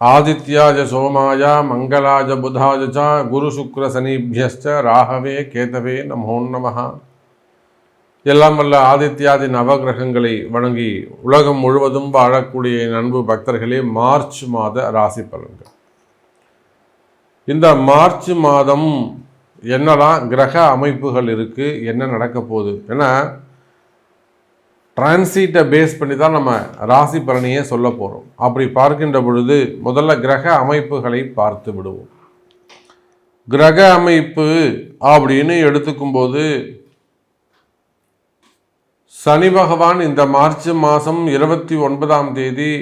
ஆதித்யாஜ சோமாய மங்களாஜ புதாஜ ச குரு சுக்ர சனிபியஸ்ச ராகவே கேதவே நமோ நமஹா. எல்லாம் வல்ல ஆதித்யாதி நவகிரகங்களை வணங்கி உலகம் முழுவதும் வாழக்கூடிய நண்பு பக்தர்களே மார்ச் மாத ராசி பலன்கள். இந்த மார்ச் மாதம் என்னெல்லாம் கிரக அமைப்புகள் இருக்குது என்ன நடக்க போகுது? ஏன்னா டிரான்சிட்டை பேஸ் பண்ணி தான் நம்ம ராசி பலனையே சொல்ல போகிறோம் அப்படி பார்க்கின்ற பொழுது முதல்ல கிரக அமைப்புகளை பார்த்து விடுவோம். கிரக அமைப்பு அப்படின்னு எடுத்துக்கும்போது சனி பகவான் இந்த மார்ச் மாதம் இருபத்தி ஒன்பதாம் தேதி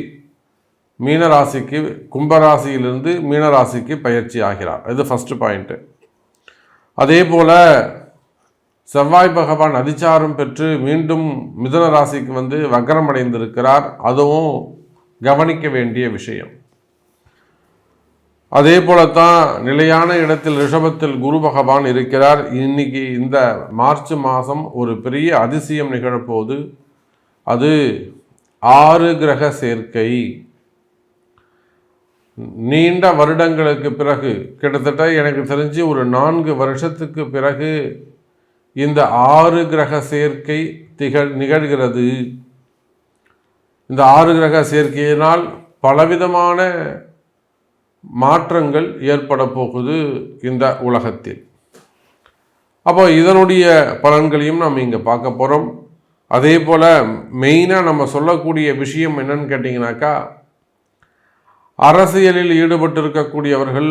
மீனராசிக்கு கும்பராசியிலிருந்து மீனராசிக்கு பயிற்சி ஆகிறார். இது ஃபஸ்ட்டு பாயிண்ட்டு அதே போல் செவ்வாய் பகவான் அதிச்சாரம் பெற்று மீண்டும் மிதுன ராசிக்கு வந்து வக்கரம் அடைந்திருக்கிறார் அதுவும் கவனிக்க வேண்டிய விஷயம். அதே போலத்தான் நிலையான இடத்தில் ரிஷபத்தில் குரு பகவான் இருக்கிறார். இன்னைக்கு இந்த மார்ச் மாதம் ஒரு பெரிய அதிசயம் நிகழப்போது. அது ஆறு கிரக சேர்க்கை. நீண்ட வருடங்களுக்கு பிறகு கிட்டத்தட்ட எனக்கு தெரிஞ்சு ஒரு நான்கு வருஷத்துக்கு பிறகு இந்த ஆறு கிரக சேர்க்கை திகழ் நிகழ்கிறது. இந்த ஆறு கிரக சேர்க்கையினால் பலவிதமான மாற்றங்கள் ஏற்பட போகுது இந்த உலகத்தில். அப்போ இதனுடைய பலன்களையும் நம்ம இங்கே பார்க்க போகிறோம் அதே போல் மெயினாக நம்ம சொல்லக்கூடிய விஷயம் என்னன்னு கேட்டிங்கனாக்கா அரசியலில் ஈடுபட்டிருக்கக்கூடியவர்கள்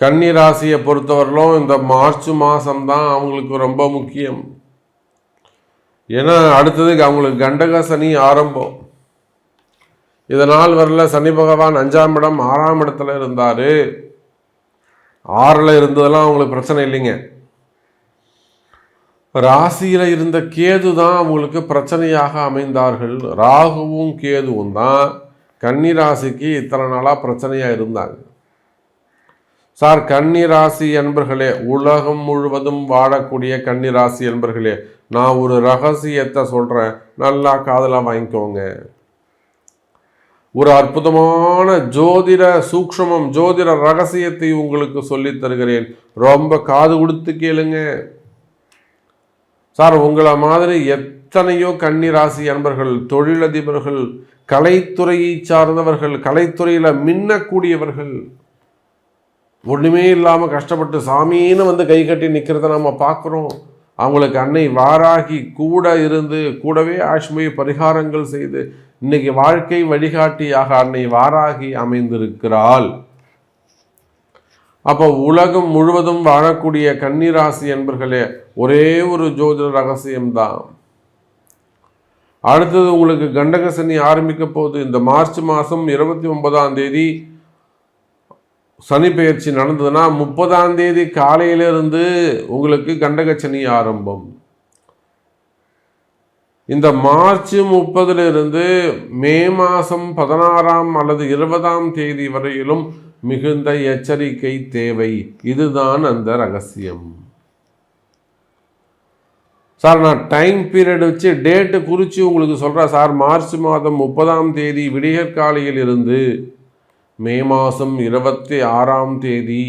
கன்னி ராசியை பொறுத்தவரையிலும் இந்த மார்ச் மாதம் தான் அவங்களுக்கு ரொம்ப முக்கியம். ஏன்னா அடுத்ததுக்கு அவங்களுக்கு கண்டக சனி ஆரம்பம். இதனால் வரல சனி பகவான் அஞ்சாம் இடம் ஆறாம் இடத்துல இருந்தார். ஆறில் இருந்ததெல்லாம் அவங்களுக்கு பிரச்சனை இல்லைங்க. ராசியில் இருந்த கேது தான் அவங்களுக்கு பிரச்சனையாக அமைந்தார்கள். ராகுவும் கேதுவும் தான் கன்னி ராசிக்கு இத்தனை நாளாக பிரச்சனையாக இருந்தாங்க. சார் கன்னிராசி என்பர்களே உலகம் முழுவதும் வாழக்கூடிய கன்னி ராசி என்பர்களே நான் ஒரு ரகசியத்தை சொல்கிறேன் நல்லா காதலாக வாங்கிக்கோங்க. ஒரு அற்புதமான ஜோதிட சூக்ஷமம் ஜோதிட ரகசியத்தை உங்களுக்கு சொல்லித் தருகிறேன். ரொம்ப காது கொடுத்து கேளுங்க. சார் உங்களை மாதிரி எத்தனையோ கன்னி ராசி அன்பர்கள் தொழிலதிபர்கள் கலைத்துறையை சார்ந்தவர்கள் கலைத்துறையில் மின்னக்கூடியவர்கள் ஒன்றுமே இல்லாமல் கஷ்டப்பட்டு சாமின்னு வந்து கை கட்டி நிற்கிறத நம்ம பார்க்குறோம். அவங்களுக்கு அன்னை வாராகி கூட இருந்து கூடவே ஆஷ்மி பரிகாரங்கள் செய்து இன்னைக்கு வாழ்க்கை வழிகாட்டியாக அன்னை வாராகி அமைந்திருக்கிறாள். அப்போ உலகம் முழுவதும் வாழக்கூடிய கன்னிராசி என்பர்களே ஒரே ஒரு ஜோதிட ரகசியம்தான். அடுத்தது உங்களுக்கு கண்டகசனி ஆரம்பிக்க போகுது. இந்த மார்ச் மாதம் இருபத்தி ஒன்பதாம் தேதி சனி பயிற்சி நடந்ததுன்னா முப்பதாம் தேதி காலையிலிருந்து உங்களுக்கு கண்டக சனி ஆரம்பம். இந்த மார்ச் முப்பதிலிருந்து மே மாதம் பதினாறாம் அல்லது இருபதாம் தேதி வரையிலும் மிகுந்த எச்சரிக்கை தேவை. இதுதான் அந்த ரகசியம். சார் நான் டைம் பீரியட் வச்சு டேட்டு குறித்து உங்களுக்கு சொல்கிறேன் சார். மார்ச் மாதம் முப்பதாம் தேதி விடியற்காலையில் இருந்து மே மாதம் இருபத்தி ஆறாம் தேதி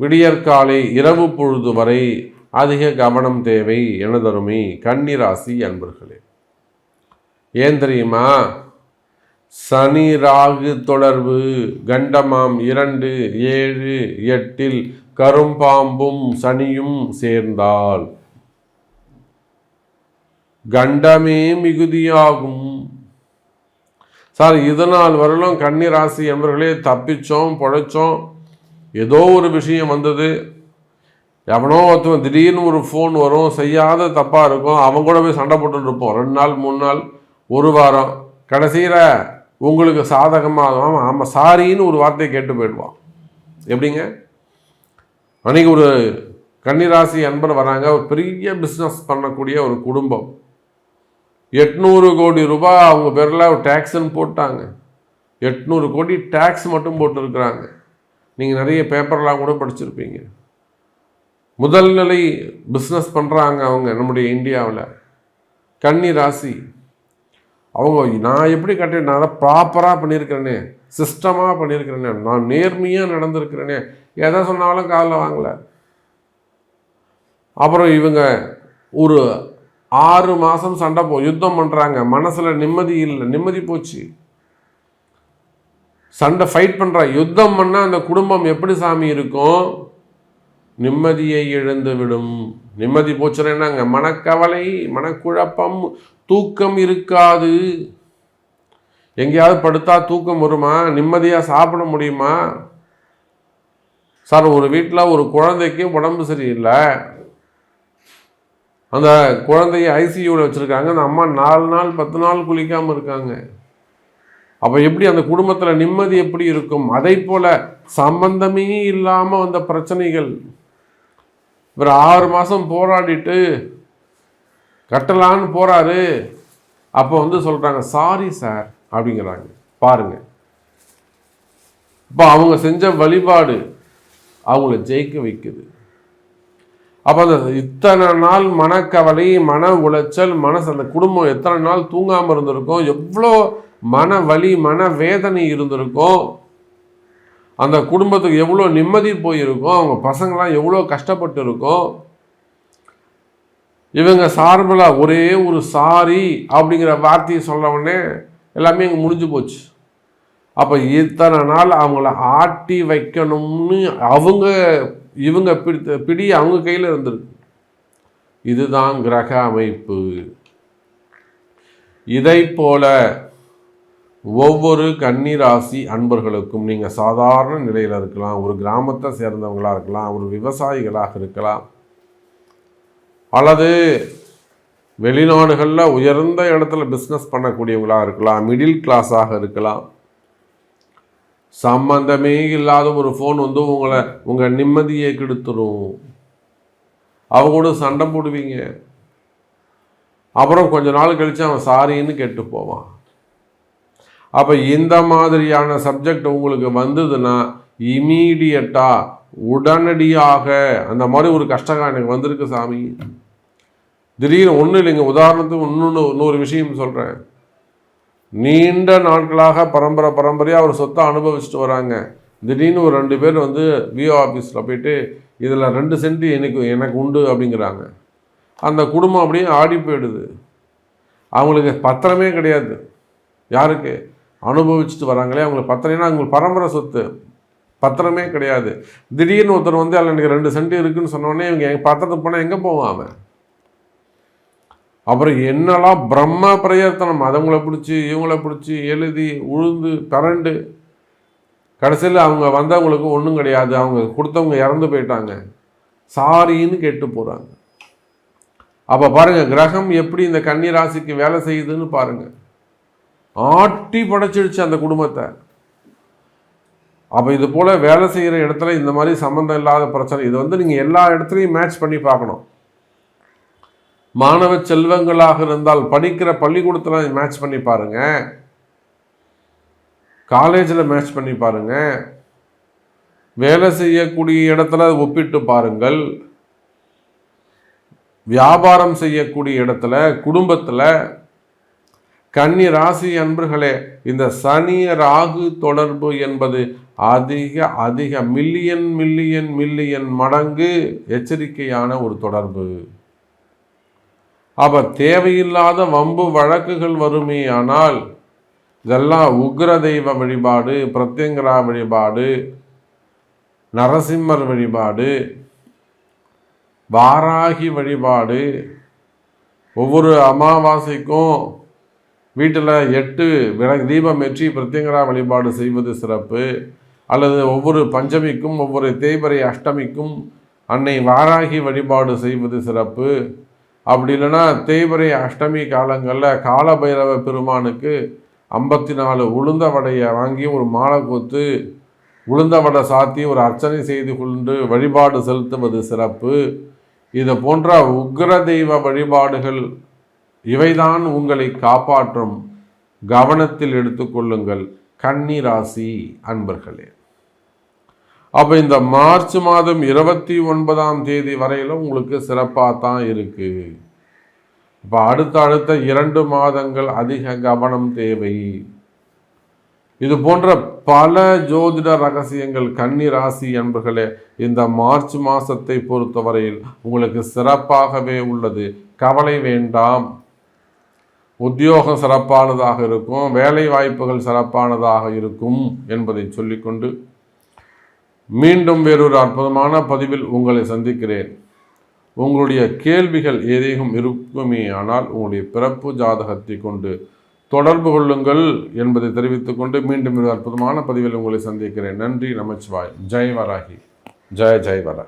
விடியற்காலை இரவு பொழுது வரை அதிக கவனம் தேவை எனதருமை கன்னிராசி அன்பர்களே. ஏன் தெரியுமா? சனி ராகு தொடர்பு கண்டமாம் இரண்டு ஏழு எட்டில் கரும்பாம்பும் சனியும் சேர்ந்தால் கண்டமே மிகுதியாகும். சார் இதனால் வரலும் கன்னி ராசி என்பவர்களே தப்பிச்சோம் பொழைச்சோம். ஏதோ ஒரு விஷயம் வந்தது. எவனோ ஒருத்தவன் திடீர்னு ஒரு ஃபோன் வரும் செய்யாத தப்பாக இருக்கும் அவங்க கூட போய் சண்டை போட்டுட்டு இருப்போம். ரெண்டு நாள் மூணு நாள் ஒரு வாரம். கடைசியில் உங்களுக்கு சாதகமாக ஆமாம் சாரின்னு ஒரு வார்த்தையை கேட்டு போயிடுவான். எப்படிங்க? அன்றைக்கி ஒரு கன்னிராசி அன்பர் வராங்க. ஒரு பெரிய பிஸ்னஸ் பண்ணக்கூடிய ஒரு குடும்பம். எட்நூறு கோடி ரூபாய் அவங்க பேரில் டேக்ஸ்ன்னு போட்டாங்க. எட்நூறு கோடி டேக்ஸ் மட்டும் போட்டுருக்குறாங்க. நீங்கள் நிறைய பேப்பர்லாம் கூட படிச்சிருப்பீங்க. முதல் நிலை பிஸ்னஸ் பண்ணுறாங்க அவங்க நம்முடைய இந்தியாவில். கன்னி ராசி. அவங்க நான் எப்படி கட்டேன் நான் அதை ப்ராப்பராக பண்ணியிருக்கிறேனே சிஸ்டமாக பண்ணியிருக்கிறேனே நான் நேர்மையாக நடந்திருக்கிறேனே எதை சொன்னாலும் காதில் வாங்கலை. அப்புறம் இவங்க ஒரு ஆறு மாதம் சண்டை போ யுத்தம் பண்ணுறாங்க மனசில் நிம்மதி இல்லை. நிம்மதி போச்சு. சண்டை ஃபைட் பண்ணுறா யுத்தம் பண்ணால் அந்த குடும்பம் எப்படி சாமி இருக்கும்? நிம்மதியை இழந்து விடும். நிம்மதி போச்சுன்னா என்னங்க? மனக்கவலை மனக்குழப்பம் தூக்கம் இருக்காது. எங்கேயாவது படுத்தா தூக்கம் வருமா? நிம்மதியாக சாப்பிட முடியுமா? சார் ஒரு வீட்டில் ஒரு குழந்தைக்கு உடம்பு சரியில்லை. அந்த குழந்தைய ஐசியூவில் வச்சுருக்காங்க. அந்த அம்மா நாலு நாள் பத்து நாள் குளிக்காமல் இருக்காங்க. அப்போ எப்படி அந்த குடும்பத்தில் நிம்மதி எப்படி இருக்கும்? அதை போல் சம்பந்தமே இல்லாமல் வந்த பிரச்சனைகள். இவர் ஆறு மாதம் போராடிட்டு கட்டலான்னு போகிறாரு அப்போ வந்து சொல்கிறாங்க சாரி சார் அப்படிங்கிறாங்க. பாருங்க. இப்போ அவங்க செஞ்ச வழிபாடு அவங்கள ஜெயிக்க வைக்குது. அப்போ அந்த இத்தனை நாள் மனக்கவலை மன உளைச்சல் மனசு அந்த குடும்பம் எத்தனை நாள் தூங்காமல் இருந்திருக்கும் எவ்வளோ மன வலி மன வேதனை இருந்திருக்கும் அந்த குடும்பத்துக்கு எவ்வளோ நிம்மதி போயிருக்கும் அவங்க பசங்களாம் எவ்வளோ கஷ்டப்பட்டு இருக்கும் இவங்க சார்பில் ஒரே ஒரு சாரி அப்படிங்கிற வார்த்தையை சொல்ல எல்லாமே இங்கே முடிஞ்சு போச்சு. அப்போ இத்தனை நாள் அவங்கள ஆட்டி வைக்கணும்னு அவங்க இவங்க பிடி பிடி அவங்க கையில் இருந்திருக்கு இதுதான் கிரக அமைப்பு. இதை போல ஒவ்வொரு கன்னிராசி அன்பர்களுக்கும் நீங்கள் சாதாரண நிலையில் இருக்கலாம் ஒரு கிராமத்தை சேர்ந்தவங்களாக இருக்கலாம் ஒரு விவசாயிகளாக இருக்கலாம் அல்லது வெளிநாடுகளில் உயர்ந்த இடத்துல பிஸ்னஸ் பண்ணக்கூடியவங்களாக இருக்கலாம் மிடில் கிளாஸாக இருக்கலாம் சம்பந்தமே இல்லாத ஒரு ஃபோன் வந்து உங்களை உங்கள் நிம்மதியை கெடுத்துரும். அவங்க கூட சண்டை போடுவீங்க. அப்புறம் கொஞ்ச நாள் கழித்து அவன் சாரின்னு கேட்டு போவான். அப்போ இந்த மாதிரியான சப்ஜெக்ட் உங்களுக்கு வந்ததுன்னா இமீடியட்டாக உடனடியாக அந்த மாதிரி ஒரு கஷ்டகம் எனக்கு வந்திருக்கு சாமி. திடீர்னு ஒன்றும் இல்லைங்க. உதாரணத்துக்கு இன்னொன்று இன்னொரு விஷயம் சொல்கிறேன் நீண்ட நாட்களாக பரம்பரை பரம்பரையாக அவர் சொத்தை அனுபவிச்சுட்டு வராங்க. திடீர்னு ஒரு ரெண்டு பேர் வந்து விஓ ஆஃபீஸில் போயிட்டு இதில் ரெண்டு சென்ட் எனக்கு எனக்கு உண்டு அப்படிங்கிறாங்க. அந்த குடும்பம் அப்படியே ஆடி போயிடுது. அவங்களுக்கு பத்திரமே கிடையாது. யாருக்கு? அனுபவிச்சுட்டு வராங்களே. அவங்களுக்கு பத்திரம்னா அவங்களுக்கு பரம்பரை சொத்து. பத்திரமே கிடையாது. திடீர்னு ஒருத்தர் வந்து அதில் எனக்கு ரெண்டு சென்ட் இருக்குன்னு சொன்னோடனே இவங்க எங்கள் பத்திரத்துக்கு போனால் எங்கே போவான் அவன்? அப்புறம் என்னெல்லாம் பிரம்ம பிரயத்தனம் அதவங்களை பிடிச்சி இவங்களை பிடிச்சி எழுதி உழுந்து பரண்டு. கடைசியில் அவங்க வந்தவங்களுக்கு ஒன்றும் கிடையாது. அவங்க கொடுத்தவங்க இறந்து போயிட்டாங்க. சாரின்னு கேட்டு போகிறாங்க அப்போ பாருங்கள் கிரகம் எப்படி இந்த கன்னி ராசிக்கு வேலை செய்யுதுன்னு பாருங்கள் ஆட்டி படைச்சிடுச்சு அந்த குடும்பத்தை. அப்போ இது போல் வேலை செய்கிற இடத்துல இந்த மாதிரி சம்மந்தம் இல்லாத பிரச்சனை. இது வந்து நீங்கள் எல்லா இடத்துலையும் மேட்ச் பண்ணி பார்க்கணும். மாணவ செல்வங்களாக இருந்தால் படிக்கிற பள்ளிக்கூடத்தில் மேட்ச் பண்ணி பாருங்க. காலேஜில் மேட்ச் பண்ணி பாருங்க. வேலை செய்யக்கூடிய இடத்துல ஒப்பிட்டு பாருங்கள். வியாபாரம் செய்யக்கூடிய இடத்துல குடும்பத்தில் கன்னி ராசி அன்பர்களே இந்த சனி ராகு தொடர்பு என்பது அதிக அதிக மில்லியன் மில்லியன் மில்லியன் மடங்கு எச்சரிக்கையான ஒரு தொடர்பு. அப்ப தேவையில்லாத வம்பு வழக்குகள் வருமே ஆனால் இதெல்லாம் உக்ர தெய்வ வழிபாடு பிரத்யங்கரா வழிபாடு நரசிம்மர் வழிபாடு வாராகி வழிபாடு ஒவ்வொரு அமாவாசைக்கும் வீட்டில் எட்டு விளக்கு தீபம் ஏற்றி பிரத்யங்கரா வழிபாடு செய்வது சிறப்பு. அல்லது ஒவ்வொரு பஞ்சமிக்கும் ஒவ்வொரு தேய்பறை அஷ்டமிக்கும் அன்னை வாராகி வழிபாடு செய்வது சிறப்பு. அப்படி இல்லைன்னா தேய்பிரை அஷ்டமி காலங்களில் காலபைரவ பெருமானுக்கு ஐம்பத்தி நாலு உளுந்த வடையை வாங்கி ஒரு மாலை கொத்து உளுந்த வடை சாத்தி ஒரு அர்ச்சனை செய்து கொண்டு வழிபாடு செலுத்துவது சிறப்பு. இது போன்ற உக்ர தெய்வ வழிபாடுகள் இவைதான் உங்களை காப்பாற்றும். கவனத்தில் எடுத்துக்கொள்ளுங்கள் கன்னி ராசி அன்பர்களே. அப்போ இந்த மார்ச் மாதம் இருபத்தி ஒன்பதாம் தேதி வரையிலும் உங்களுக்கு சிறப்பாக தான் இருக்குது இப்போ அடுத்த அடுத்த இரண்டு மாதங்கள் அதிக கவனம் தேவை. இது போன்ற பல ஜோதிட ரகசியங்கள் கன்னி ராசி என்பர்களே இந்த மார்ச் மாதத்தை பொறுத்தவரையில் உங்களுக்கு சிறப்பாகவே உள்ளது. கவலை வேண்டாம். உத்தியோகம் சிறப்பானதாக இருக்கும் வேலை வாய்ப்புகள் சிறப்பானதாக இருக்கும் என்பதை சொல்லிக்கொண்டு மீண்டும் வேறொரு அற்புதமான பதிவில் உங்களை சந்திக்கிறேன். உங்களுடைய கேள்விகள் ஏதேனும் இருக்குமே ஆனால் உங்களுடைய பிறப்பு ஜாதகத்தை கொண்டு தொடர்பு கொள்ளுங்கள் என்பதை தெரிவித்துக்கொண்டு மீண்டும் ஒரு அற்புதமான பதிவில் உங்களை சந்திக்கிறேன். நன்றி நமச்சிவாய். ஜெய் வராகி. ஜெய ஜெய் வராகி.